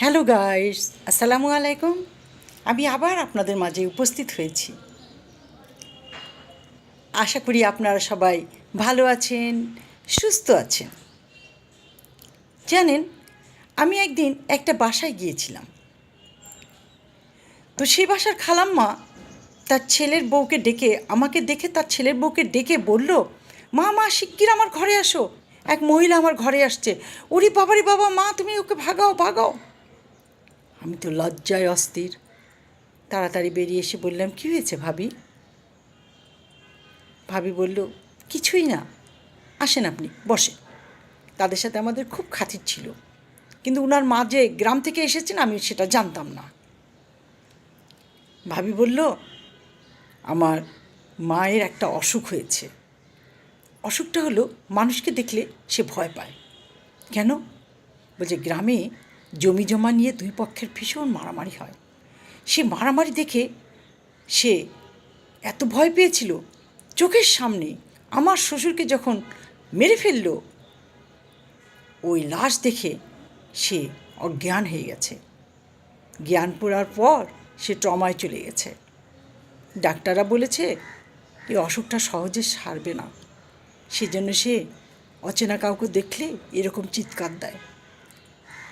Hello guys, আসসালামু আলাইকুম। আমি আবার আপনাদের মাঝে উপস্থিত হয়েছি। আশা করি আপনারা সবাই ভালো আছেন, সুস্থ আছেন। জানেন, আমি একদিন একটা বাসায় গিয়েছিলাম। তো সেই বাসার খালাম্মা তার ছেলের বউকে ডেকে, আমাকে দেখে তার ছেলের বউকে ডেকে বলল, মা মা, শিগগির আমার ঘরে আসো। এক মহিলা আমার ঘরে আসছে। ওরে বাবারে বাবা, মা, তুমি ওকে ভাগাও ভাগাও। আমি তো লজ্জায় অস্থির। তাড়াতাড়ি বেরিয়ে এসে বললাম, কী হয়েছে ভাবি? ভাবি বলল, কিছুই না। আসেন আপনি বসে তাদের সাথে আমাদের খুব খাতির ছিল। কিন্তু ওনার মা যে গ্রাম থেকে এসেছেন, আমি সেটা জানতাম না। ভাবি বলল, আমার মায়ের একটা অসুখ হয়েছে। অসুখটা হলো, মানুষকে দেখলে সে ভয় পায়। কেন? বলছে, গ্রামে জমি জমা নিয়ে দুই পক্ষের ভীষণ মারামারি হয়। সে মারামারি দেখে সে এত ভয় পেয়েছিল, চোখের সামনে আমার শ্বশুরকে যখন মেরে ফেলল, ওই লাশ দেখে সে অজ্ঞান হয়ে গেছে। জ্ঞান পড়ার পর সে ট্রমায় চলে গেছে। ডাক্তাররা বলেছে, এই অসুখটা সহজে সারবে না। সেজন্য সে অচেনা কাউকে দেখলে এরকম চিৎকার দেয়।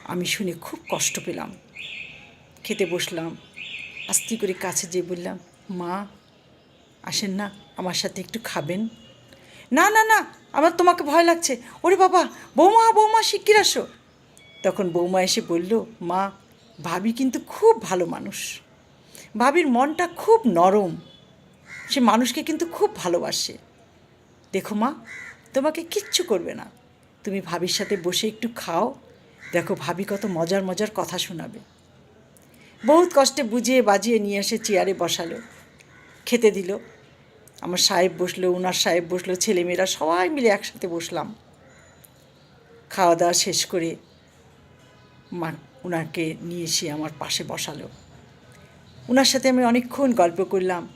আমি শুনে খুব কষ্ট পেলাম। খেতে বসলাম, আস্তে করে কাছে যেয়ে বললাম, মা, আসেন না, আমার সাথে একটু খাবেন? না না না, আমার তোমাকে ভয় লাগছে। ওরে বাবা, বৌমা বৌমা, শিগগির আসো। তখন বৌমা এসে বলল, মা, ভাবি কিন্তু খুব ভালো মানুষ। ভাবির মনটা খুব নরম। সে মানুষকে কিন্তু খুব ভালোবাসে। দেখো মা, তোমাকে কিচ্ছু করবে না। তুমি ভাবির সাথে বসে একটু খাও দেখো ভাবি কত মজার মজার কথা শোনাবে। বহুত কষ্টে বুঝিয়ে বাজিয়ে নিয়ে এসে চেয়ারে বসালো। খেতে দিল। আমার সাহেব বসল, উনার সাহেব বসল, ছেলেমেয়েরা সবাই মিলে একসাথে বসলাম। খাওয়া দাওয়া শেষ করে মা ওনাকে নিয়ে এসে আমার পাশে বসালো। ওনার সাথে আমি অনেকক্ষণ গল্প করলাম।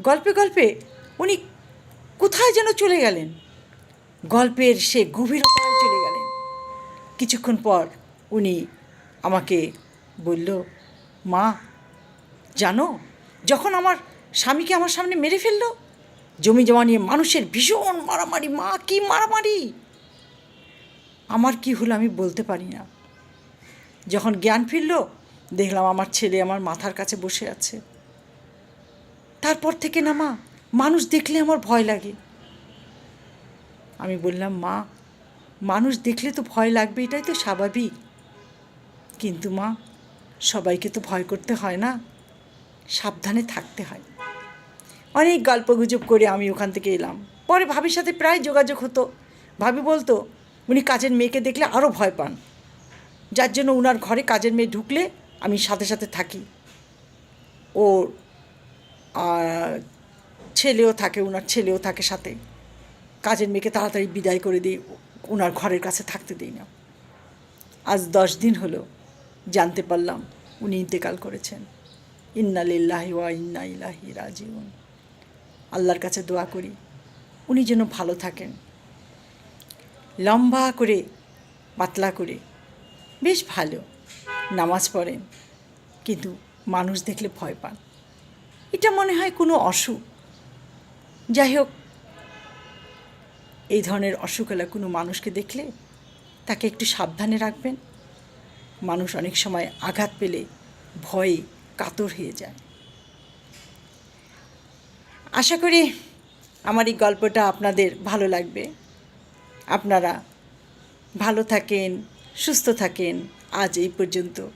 গল্পে গল্পে উনি কোথায় যেন চলে গেলেন। গল্পের সে গেলেন কিছুক্ষণ পর উনি আমাকে বলল, মা, জানো, যখন আমার স্বামীকে আমার সামনে মেরে ফেলল, জমি জমা নিয়ে মানুষের ভীষণ মারামারি, মা, কি মারামারি? আমার কি হলো আমি বলতে পারি না। যখন জ্ঞান ফিরল, দেখলাম আমার ছেলে আমার মাথার কাছে বসে আছে। তারপর থেকে না মা, মানুষ দেখলে আমার ভয় লাগে। আমি বললাম, মা মানুষ দেখলে তো ভয় লাগবে, এটাই তো স্বাভাবিক। কিন্তু মা, সবাইকে তো ভয় করতে হয় না, সাবধানে থাকতে হয়। অনেক গল্প গুজব করে আমি ওখান থেকে এলাম। পরে ভাবির সাথে প্রায় যোগাযোগ হতো। ভাবি বলতো, উনি কাজের মেয়েকে দেখলে আরও ভয় পান। যার জন্য ওনার ঘরে কাজের মেয়ে ঢুকলে আমি সাথে সাথে থাকি। আর ছেলেও থাকে ওনার ছেলেও থাকে সাথে। কাজের মেয়েকে তাড়াতাড়ি বিদায় করে দিই। ওনার ঘরের কাছে থাকতে দিই না। আজ দশ দিন হলো জানতে পারলাম উনি ইন্তেকাল করেছেন। ইন্না লিল্লাহি ওয়া ইন্না ইলাহি রাজিউন। আল্লাহর কাছে দোয়া করি উনি যেন ভালো থাকেন। লম্বা করে, পাতলা করে বেশ ভালো নামাজ পড়েন, কিন্তু মানুষ দেখলে ভয় পান। এটা মনে হয় কোনো অসুখ। যাই হোক এই ধরনের অসুখলা কোনো মানুষকে দেখলে তাকে একটু সাবধানে রাখবেন। মানুষ অনেক সময় আঘাত পেলে ভয়ে কাতর হয়ে যায়। আশা করি আমার এই গল্পটা আপনাদের ভালো লাগবে। আপনারা ভালো থাকেন, সুস্থ থাকেন। আজ এই পর্যন্ত।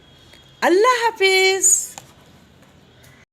আল্লাহ হাফিজ।